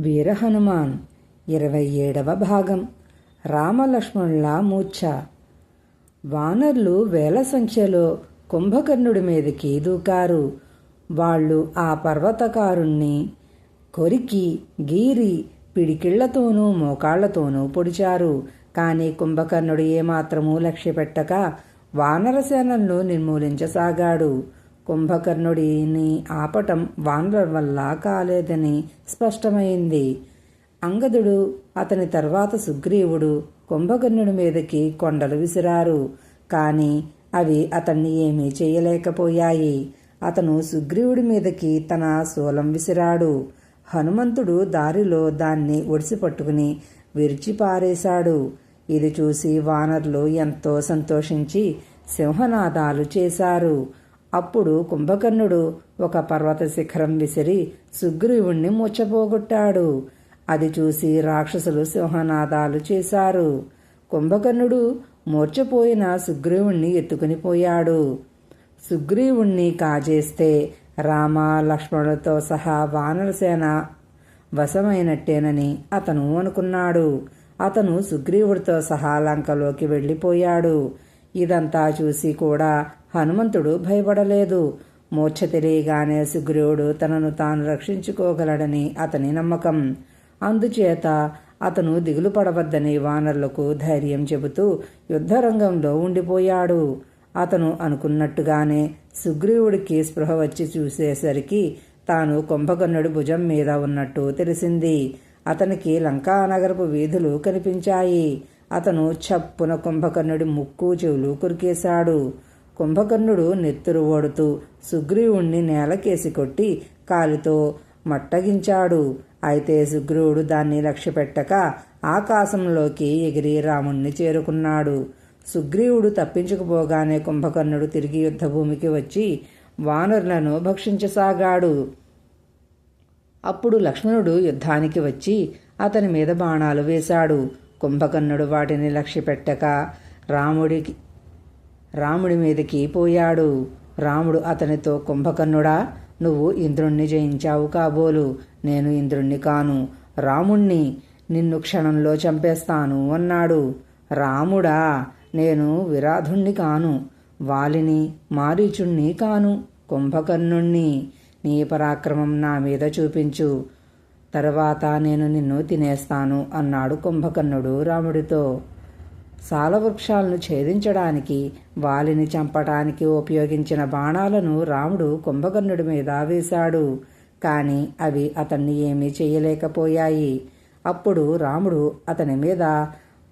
వీరహనుమాన్. ఇరవై ఏడవ భాగం. రామలక్ష్మణుల మూర్ఛ. వానర్లు వేల సంఖ్యలో కుంభకర్ణుడి మీదకి దూకారు. వాళ్ళు ఆ పర్వతకారుణ్ణి కొరికి గీరి పిడికిళ్ళతోనూ మోకాళ్ళతోనూ పొడిచారు. కానీ కుంభకర్ణుడు ఏమాత్రమూ లక్ష్యపెట్టక వానరసేనలను నిర్మూలించసాగాడు. కుంభకర్ణుడిని ఆపటం వానరుల వల్ల కాలేదని స్పష్టమైంది. అంగదుడు అతని తర్వాత సుగ్రీవుడు కుంభకర్ణుడి మీదకి కొండలు విసిరారు. కాని అవి అతన్ని ఏమీ చేయలేకపోయాయి. అతను సుగ్రీవుడి మీదకి తన శూలం విసిరాడు. హనుమంతుడు దారిలో దాన్ని ఒడిసి పట్టుకుని విరిచి పారేశాడు ఇది చూసి వానర్లు ఎంతో సంతోషించి సింహనాదాలు చేశారు. అప్పుడు కుంభకర్ణుడు ఒక పర్వత శిఖరం విసిరి సుగ్రీవుణ్ణి ముచ్చపోగొట్టాడు అది చూసి రాక్షసులు సింహనాదాలు చేశారు. కుంభకర్ణుడు మూర్చపోయిన సుగ్రీవుణ్ణి ఎత్తుకుని పోయాడు. సుగ్రీవుణ్ణి కాజేస్తే రామ లక్ష్మణులతో సహా వానరసేన వశమైనట్టేనని అతను అనుకున్నాడు. అతను సుగ్రీవుడితో సహా లంకలోకి వెళ్ళిపోయాడు. ఇదంతా చూసి కూడా హనుమంతుడు భయపడలేదు. మూర్ఛ తెలియగానే సుగ్రీవుడు తనను తాను రక్షించుకోగలడని అతని నమ్మకం. అందుచేత అతను దిగులు పడవద్దని వానరులకు ధైర్యం చెబుతూ యుద్ధరంగంలో ఉండిపోయాడు. అతను అనుకున్నట్టుగానే సుగ్రీవుడికి స్పృహ వచ్చి చూసేసరికి తాను కుంభకర్ణుడి భుజం మీద ఉన్నట్టు తెలిసింది. అతనికి లంకానగరపు వీధులు కనిపించాయి. అతను చప్పున కుంభకర్ణుడి ముక్కు చెవులు కురికేశాడు. కుంభకర్ణుడు నెత్తురు ఓడుతూ సుగ్రీవుణ్ణి నేలకేసి కొట్టి కాలితో మట్టగించాడు. అయితే సుగ్రీవుడు దాన్ని లక్ష్యపెట్టక ఆకాశంలోకి ఎగిరి రాముణ్ణి చేరుకున్నాడు. సుగ్రీవుడు తప్పించుకుపోగానే కుంభకర్ణుడు తిరిగి యుద్ధభూమికి వచ్చి వానరులను భక్షించసాగాడు. అప్పుడు లక్ష్మణుడు యుద్ధానికి వచ్చి అతని మీద బాణాలు వేశాడు. కుంభకర్ణుడు వాటిని లక్ష్యపెట్టక రాముడికి రాముడి మీదకి పోయాడు. రాముడు అతనితో కుంభకర్ణుడా నువ్వు ఇంద్రుణ్ణి జయించావు కాబోలు. నేను ఇంద్రుణ్ణి కాను. రాముణ్ణి నిన్ను క్షణంలో చంపేస్తాను అన్నాడు. రాముడా నేను విరాధుణ్ణి కాను. వాలిని మారీచుణ్ణి కాను. కుంభకర్ణుణ్ణి నీ పరాక్రమం నా మీద చూపించు. తర్వాత నేను నిన్ను తినేస్తాను అన్నాడు కుంభకర్ణుడు రాముడితో. సాలవృక్షాలను ఛేదించడానికి వాలిని చంపటానికి ఉపయోగించిన బాణాలను రాముడు కుంభకర్ణుడి మీద వేశాడు. కాని అవి అతన్ని ఏమీ చేయలేకపోయాయి. అప్పుడు రాముడు అతని మీద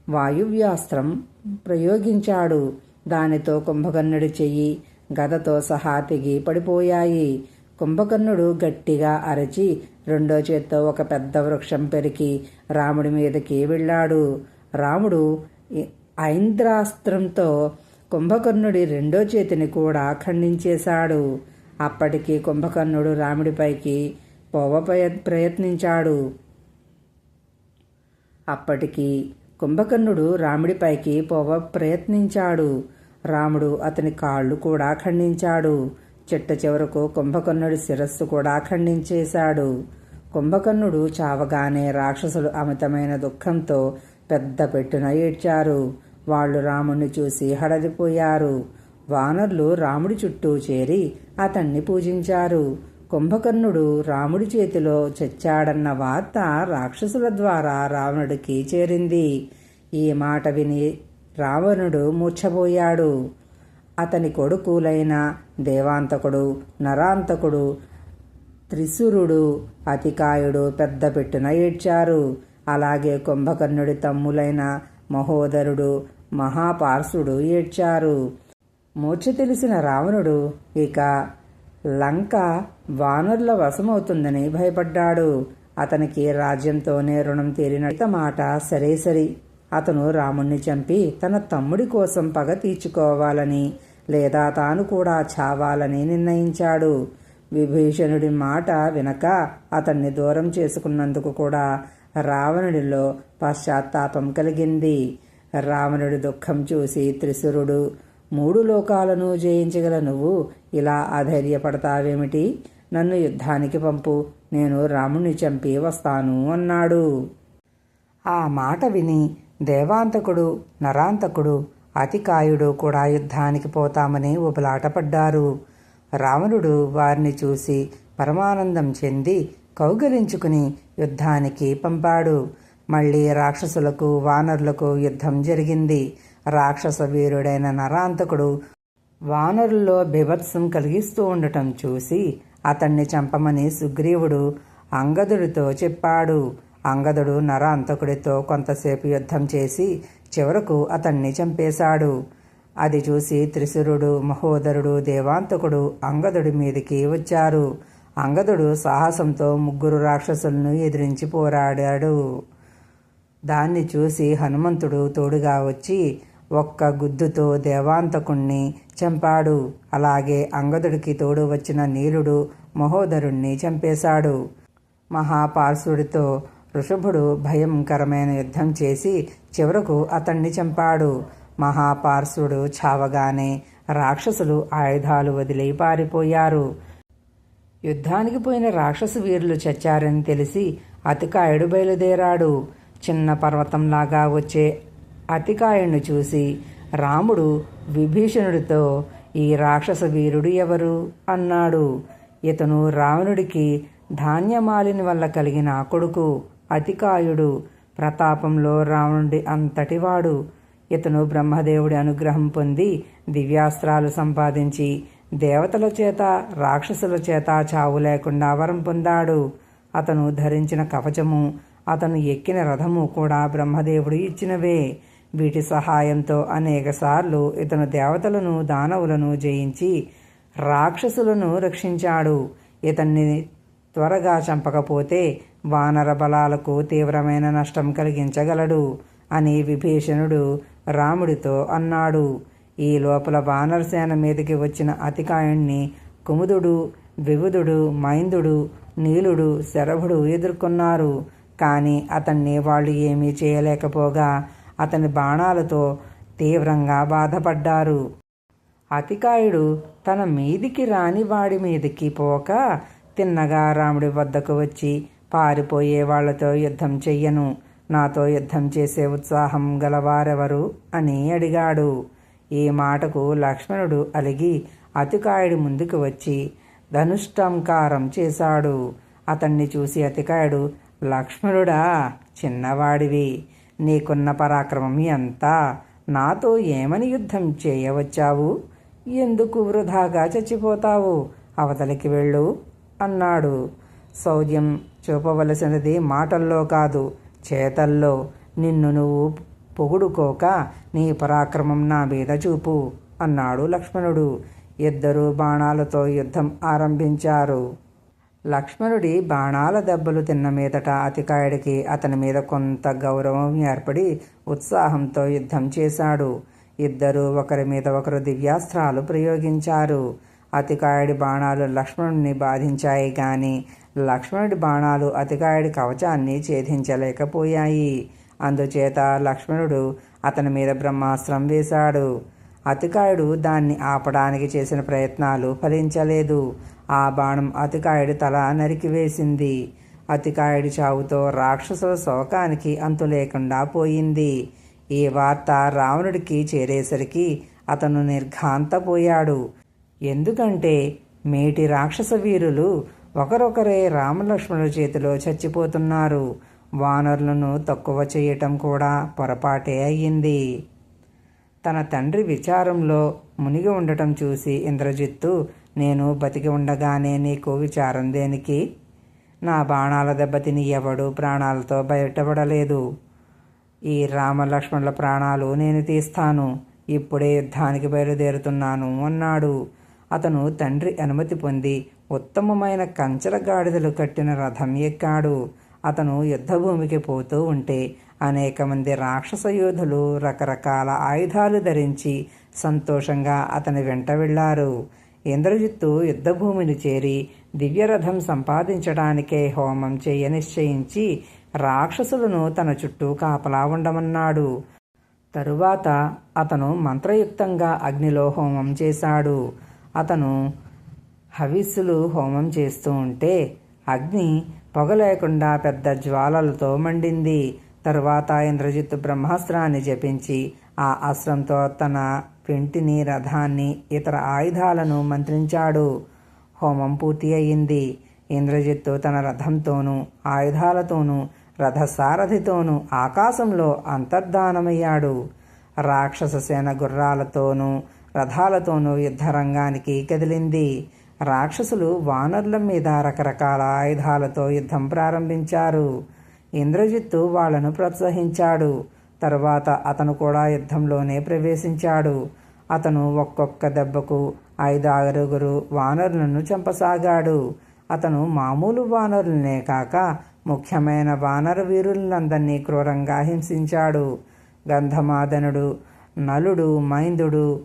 వాయువ్యాస్త్రం ప్రయోగించాడు. దానితో కుంభకర్ణుడి చెయ్యి గదతో సహా తెగి పడిపోయాయి. కుంభకర్ణుడు గట్టిగా అరచి రెండో చేత్తో ఒక పెద్ద వృక్షం పెరికి రాముడి మీదకి వెళ్ళాడు. రాముడు ఐంద్రాస్త్రంతో కుంభకర్ణుడి రెండో చేతిని కూడా ఖండించేశాడు. అప్పటికి కుంభకర్ణుడు రాముడిపైకి పోవ ప్రయత్నించాడు. అప్పటికి కుంభకర్ణుడు రాముడిపైకి పోవ ప్రయత్నించాడు. రాముడు అతని కాళ్ళు కూడా ఖండించాడు. చిట్ట చివరకు కుంభకర్ణుడి శిరస్సు కూడా ఖండించేశాడు. కుంభకర్ణుడు చావగానే రాక్షసులు అమితమైన దుఃఖంతో పెద్ద పెట్టున ఏడ్చారు. వాళ్ళు రాముణ్ణి చూసి హడలిపోయారు. వానర్లు రాముడి చుట్టూ చేరి అతన్ని పూజించారు. కుంభకర్ణుడు రాముడి చేతిలో చచ్చాడన్న వార్త రాక్షసుల ద్వారా రావణుడికి చేరింది. ఈ మాట విని రావణుడు మూర్ఛపోయాడు. అతని కొడుకులైన దేవాంతకుడు నరాంతకుడు త్రిశూరుడు అతికాయుడు పెద్ద పెట్టున ఏడ్చారు. అలాగే కుంభకర్ణుడి తమ్ములైన మహోదరుడు మహాపార్సుడు ఏడ్చారు. మూర్ఛ తెలిసిన రావణుడు ఇక లంక వానరుల వశమవుతుందని భయపడ్డాడు. అతనికి రాజ్యంతోనే రుణం తీరిన మాట సరే సరి. అతను రాముణ్ణి చంపి తన తమ్ముడి కోసం పగ తీర్చుకోవాలని లేదా తాను కూడా చావాలని నిర్ణయించాడు. విభీషణుడి మాట వినక అతన్ని దూరం చేసుకున్నందుకు కూడా రావణుడిలో పశ్చాత్తాపం కలిగింది. రావణుడి దుఃఖం చూసి త్రిశురుడు మూడు లోకాలను జయించగల నువ్వు ఇలా అధైర్యపడతావేమిటి? నన్ను యుద్ధానికి పంపు నేను రాముణ్ణి చంపి వస్తాను అన్నాడు. ఆ మాట విని దేవాంతకుడు నరాంతకుడు అతికాయుడు కూడా యుద్ధానికి పోతామని ఉబలాటపడ్డారు రావణుడు వారిని చూసి పరమానందం చెంది కౌగలించుకుని యుద్ధానికి పంపాడు. మళ్ళీ రాక్షసులకు వానరులకు యుద్ధం జరిగింది. రాక్షస వీరుడైన నరాంతకుడు వానరుల్లో బీభత్సం కలిగిస్తూ ఉండటం చూసి అతన్ని చంపమని సుగ్రీవుడు అంగదుడితో చెప్పాడు. అంగదుడు నరాంతకుడితో కొంతసేపు యుద్ధం చేసి చివరకు అతన్ని చంపేశాడు. అది చూసి త్రిశురుడు మహోదరుడు దేవాంతకుడు అంగదుడి మీదికి వచ్చారు. అంగదుడు సాహసంతో ముగ్గురు రాక్షసులను ఎదిరించి పోరాడాడు. దాన్ని చూసి హనుమంతుడు తోడుగా వచ్చి ఒక్క గుద్దుతో దేవాంతకుణ్ణి చంపాడు. అలాగే అంగదుడికి తోడు వచ్చిన నీలుడు మహోదరుణ్ణి చంపేశాడు. మహాపార్శుడితో ఋషభుడు భయంకరమైన యుద్ధం చేసి చివరకు అతన్ని చంపాడు. మహాపార్శ్వుడు చావగానే రాక్షసులు ఆయుధాలు వదిలి పారిపోయారు. యుద్ధానికి పోయిన రాక్షస వీరులు చచ్చారని తెలిసి అతికాయుడు బయలుదేరాడు. చిన్న పర్వతంలాగా వచ్చే అతికాయుడిని చూసి రాముడు విభీషణుడితో ఈ రాక్షస వీరుడు ఎవరు అన్నాడు. ఇతను రావణుడికి ధాన్యమాలిని వల్ల కలిగిన కొడుకు అతికాయుడు. ప్రతాపంలో రావణుడి అంతటివాడు. ఇతను బ్రహ్మదేవుడి అనుగ్రహం పొంది దివ్యాస్త్రాలు సంపాదించి దేవతల చేత రాక్షసుల చేత చావు లేకుండా వరం పొందాడు. అతను ధరించిన కవచము అతను ఎక్కిన రథము కూడా బ్రహ్మదేవుడు ఇచ్చినవే. వీటి సహాయంతో అనేకసార్లు ఇతను దేవతలను దానవులను జయించి రాక్షసులను రక్షించాడు. ఇతన్ని త్వరగా చంపకపోతే వానర బలాలకు తీవ్రమైన నష్టం కలిగించగలడు అని విభీషణుడు రాముడితో అన్నాడు. ఈ లోపల వానరసేన మీదకి వచ్చిన అతికాయుణ్ణి కుముదుడు వివుదుడు మైందుడు నీలుడు శరభుడు ఎదుర్కొన్నారు. కానీ అతన్ని వాళ్ళు ఏమీ చేయలేకపోగా అతని బాణాలతో తీవ్రంగా బాధపడ్డారు. అతికాయుడు తన మీదికి రాని వాడి మీదికి పోక తిన్నగా రాముడి వద్దకు వచ్చి పారిపోయే వాళ్ళతో యుద్ధం చెయ్యను. నాతో యుద్ధం చేసే ఉత్సాహం గలవారెవరు? అని అడిగాడు. ఈ మాటకు లక్ష్మణుడు అలిగి అతికాయుడి ముందుకు వచ్చి ధనుష్టంకారం చేశాడు. అతన్ని చూసి అతికాయుడు లక్ష్మణుడా చిన్నవాడివి. నీకున్న పరాక్రమం ఎంత? నాతో ఏమని యుద్ధం చేయవచ్చావు? ఎందుకు వృధాగా చచ్చిపోతావు? అవతలికి వెళ్ళు అన్నాడు. సౌర్యం చూపవలసినది మాటల్లో కాదు చేతల్లో. నిన్ను నువ్వు పొగుడుకోక నీ పరాక్రమం నా మీద చూపు అన్నాడు లక్ష్మణుడు. ఇద్దరు బాణాలతో యుద్ధం ఆరంభించారు. లక్ష్మణుడి బాణాల దెబ్బలు తిన్న మీదట అతికాయుడికి అతని మీద కొంత గౌరవం ఏర్పడి ఉత్సాహంతో యుద్ధం చేశాడు. ఇద్దరు ఒకరి మీద ఒకరు దివ్యాస్త్రాలు ప్రయోగించారు. అతికాయుడి బాణాలు లక్ష్మణుడిని బాధించాయి కానీ లక్ష్మణుడి బాణాలు అతికాయుడి కవచాన్ని ఛేదించలేకపోయాయి. అందుచేత లక్ష్మణుడు అతని మీద బ్రహ్మాస్త్రం వేశాడు. అతికాయుడు దాన్ని ఆపడానికి చేసిన ప్రయత్నాలు ఫలించలేదు. ఆ బాణం అతికాయుడి తల నరికివేసింది అతికాయుడి చావుతో రాక్షసుల శోకానికి అంతు లేకుండా పోయింది. ఈ వార్త రావణుడికి చేరేసరికి అతను నిర్ఘాంతపోయాడు. ఎందుకంటే మేటి రాక్షస వీరులు ఒకరొకరే రామలక్ష్మణుల చేతిలో చచ్చిపోతున్నారు. వానరులను తక్కువ చేయటం కూడా పొరపాటే అయ్యింది. తన తండ్రి విచారంలో మునిగి ఉండటం చూసి ఇంద్రజిత్తు నేను బతికి ఉండగానే నీకు విచారం దేనికి? నా బాణాల దెబ్బతిని ఎవడు ప్రాణాలతో బయటపడలేదు. ఈ రామలక్ష్మణుల ప్రాణాలు నేను తీస్తాను. ఇప్పుడే యుద్ధానికి బయలుదేరుతున్నాను అన్నాడు. అతను తండ్రి అనుమతి పొంది ఉత్తమమైన కంచల గాడిదలు కట్టిన రథం ఎక్కాడు. అతను యుద్ధభూమికి పోతూ ఉంటే అనేక మంది రాక్షస యోధులు రకరకాల ఆయుధాలు ధరించి సంతోషంగా అతని వెంట వెళ్ళారు ఇంద్రజిత్తు యుద్ధభూమిని చేరి దివ్యరథం సంపాదించడానికే హోమం చేయ నిశ్చయించి రాక్షసులను తన చుట్టూ కాపలా ఉండమన్నాడు. తరువాత అతను మంత్రయుక్తంగా అగ్నిలో హోమం చేశాడు. అతను హవిస్సులు హోమం చేస్తూ ఉంటే అగ్ని పొగ లేకుండా పెద్ద జ్వాలలతో మండింది. తరువాత ఇంద్రజిత్తు బ్రహ్మాస్త్రాన్ని జపించి ఆ అస్త్రంతో తన పెంటిని రథాన్ని ఇతర ఆయుధాలను మంత్రించాడు. హోమం పూర్తి అయింది. ఇంద్రజిత్తు తన రథంతోనూ ఆయుధాలతోనూ రథసారథితోనూ ఆకాశంలో అంతర్ధానమయ్యాడు. రాక్షస సేన గుర్రాలతోనూ రథాలతోనూ యుద్ధరంగానికి కదిలింది. రాక్షసులు వానరుల మీద రకరకాల ఆయుధాలతో యుద్ధం ప్రారంభించారు. ఇంద్రజిత్తు వాళ్ళను ప్రోత్సహించాడు. తరువాత అతను కూడా యుద్ధంలోనే ప్రవేశించాడు. అతను ఒక్కొక్క దెబ్బకు ఐదు ఆరుగురు వానరులను చంపసాగాడు. అతను మామూలు వానరులనే కాక ముఖ్యమైన వానర వీరులందరినీ క్రూరంగా హింసించాడు. గంధమాదనుడు నలుడు మైందుడు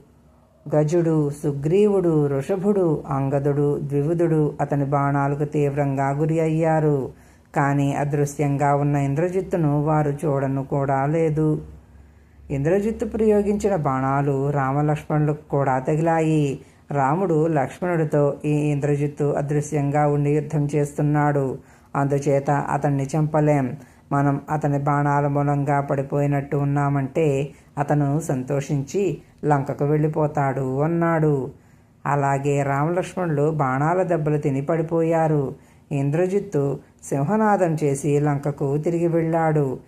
గజుడు సుగ్రీవుడు వృషభుడు అంగదుడు ద్వివుదుడు అతని బాణాలకు తీవ్రంగా గురి అయ్యారు. కానీ అదృశ్యంగా ఉన్న ఇంద్రజిత్తును వారు చూడను కూడా లేదు. ఇంద్రజిత్తు ప్రయోగించిన బాణాలు రామలక్ష్మణులకు కూడా తగిలాయి. రాముడు లక్ష్మణుడితో ఈ ఇంద్రజిత్తు అదృశ్యంగా ఉండి యుద్ధం చేస్తున్నాడు. అందుచేత అతన్ని చంపలేం. మనం అతని బాణాల మూలంగా పడిపోయినట్టు ఉన్నామంటే అతను సంతోషించి లంకకు వెళ్ళిపోతాడు అన్నాడు. అలాగే రామలక్ష్మణులు బాణాల దెబ్బలు తిని పడిపోయారు. ఇంద్రజిత్తు సింహనాదం చేసి లంకకు తిరిగి వెళ్ళాడు.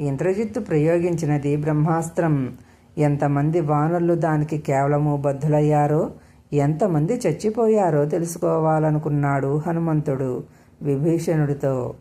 ఇంద్రజిత్తు ప్రయోగించినది బ్రహ్మాస్త్రం. ఎంతమంది వానరులు దానికి కేవలము బద్ధులయ్యారో ఎంతమంది చచ్చిపోయారో తెలుసుకోవాలనుకున్నాడు హనుమంతుడు విభీషణుడితో.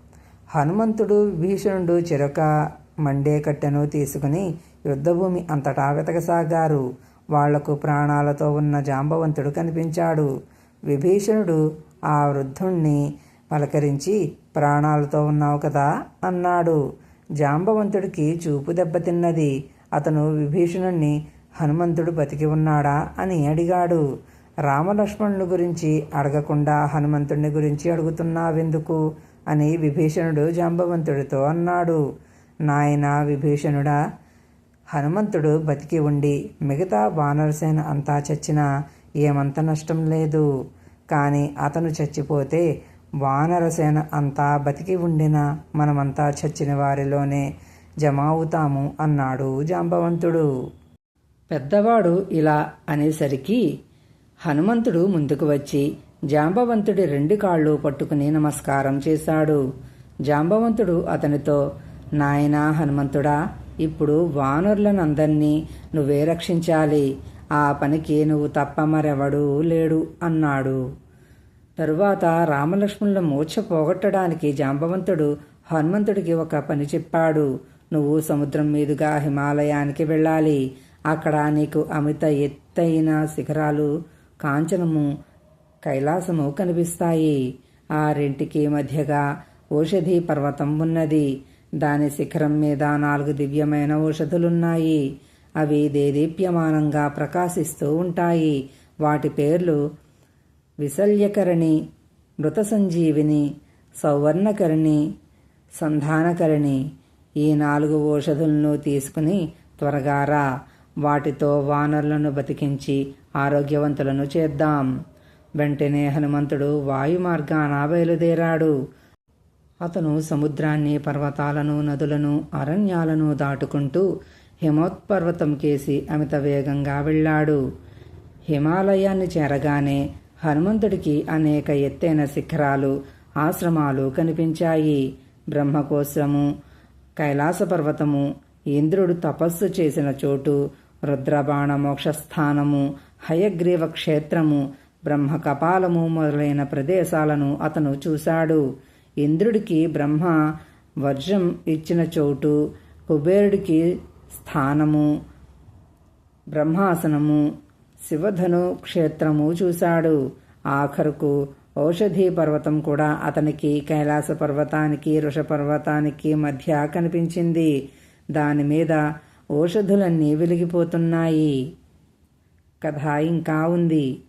హనుమంతుడు విభీషణుడు చిరక మండే కట్టెను తీసుకుని యుద్ధభూమి అంతటా వెతకసాగారు. వాళ్ళకు ప్రాణాలతో ఉన్న జాంబవంతుడు కనిపించాడు. విభీషణుడు ఆ వృద్ధుణ్ణి పలకరించి ప్రాణాలతో ఉన్నావు కదా అన్నాడు. జాంబవంతుడికి చూపు దెబ్బతిన్నది అతను విభీషణుణ్ణి హనుమంతుడు బతికి ఉన్నాడా అని అడిగాడు. రామలక్ష్మణుల గురించి అడగకుండా హనుమంతుడిని గురించి అడుగుతున్నావెందుకు? అని విభీషణుడు జాంబవంతుడితో అన్నాడు. నాయన విభీషణుడా హనుమంతుడు బతికి ఉండి మిగతా వానరసేన అంతా చచ్చినా ఏమంత నష్టం లేదు. కానీ అతను చచ్చిపోతే వానరసేన అంతా బతికి ఉండినా మనమంతా చచ్చిన వారిలోనే జమ అవుతాము అన్నాడు జాంబవంతుడు. పెద్దవాడు ఇలా అనేసరికి హనుమంతుడు ముందుకు వచ్చి జాంబవంతుడి రెండు కాళ్ళు పట్టుకుని నమస్కారం చేశాడు. జాంబవంతుడు అతనితో నాయనా హనుమంతుడా ఇప్పుడు వానరులనందరినీ నువ్వే రక్షించాలి. ఆ పనికి నువ్వు తప్ప మరెవడూ లేడు అన్నాడు. తరువాత రామలక్ష్మణుల మూర్ఛ పోగొట్టడానికి జాంబవంతుడు హనుమంతుడికి ఒక పని చెప్పాడు. నువ్వు సముద్రం మీదుగా హిమాలయానికి వెళ్ళాలి. అక్కడ నీకు అమిత ఎత్తైన శిఖరాలు కాంచనము కైలాసము కనిపిస్తాయి. ఆ రెంటికి మధ్యగా ఔషధి పర్వతం ఉన్నది. దాని శిఖరం మీద నాలుగు దివ్యమైన ఔషధులున్నాయి. అవి దేదీప్యమానంగా ప్రకాశిస్తూ ఉంటాయి. వాటి పేర్లు విశల్యకరణి మృత సంజీవిని సౌవర్ణకరణి సంధానకరణి. ఈ నాలుగు ఔషధులను తీసుకుని త్వరగా రా. వాటితో వానరులను బతికించి ఆరోగ్యవంతులను చేద్దాం. వెంటనే హనుమంతుడు వాయు మార్గాన బయలుదేరాడు. అతను సముద్రాన్ని పర్వతాలను నదులను అరణ్యాలను దాటుకుంటూ హిమోత్పర్వతం కేసి అమిత వేగంగా వెళ్ళాడు. హిమాలయాన్ని చేరగానే హనుమంతుడికి అనేక ఎత్తైన శిఖరాలు ఆశ్రమాలు కనిపించాయి. బ్రహ్మకోశము కైలాస పర్వతము ఇంద్రుడు తపస్సు చేసిన చోటు రుద్రబాణ మోక్షస్థానము హయగ్రీవ క్షేత్రము బ్రహ్మ కపాలము మొదలైన ప్రదేశాలను అతను చూశాడు. ఇంద్రుడికి బ్రహ్మ వర్జం ఇచ్చిన చోటు కుబేరుడికి స్థానము బ్రహ్మాసనము శివధను క్షేత్రము చూశాడు. ఆఖరుకు ఔషధి పర్వతం కూడా అతనికి కైలాస పర్వతానికి పర్వతానికి మధ్య కనిపించింది. దాని మీద ఔషధులన్నీ వెలిగిపోతున్నాయి. కథ ఇంకా ఉంది.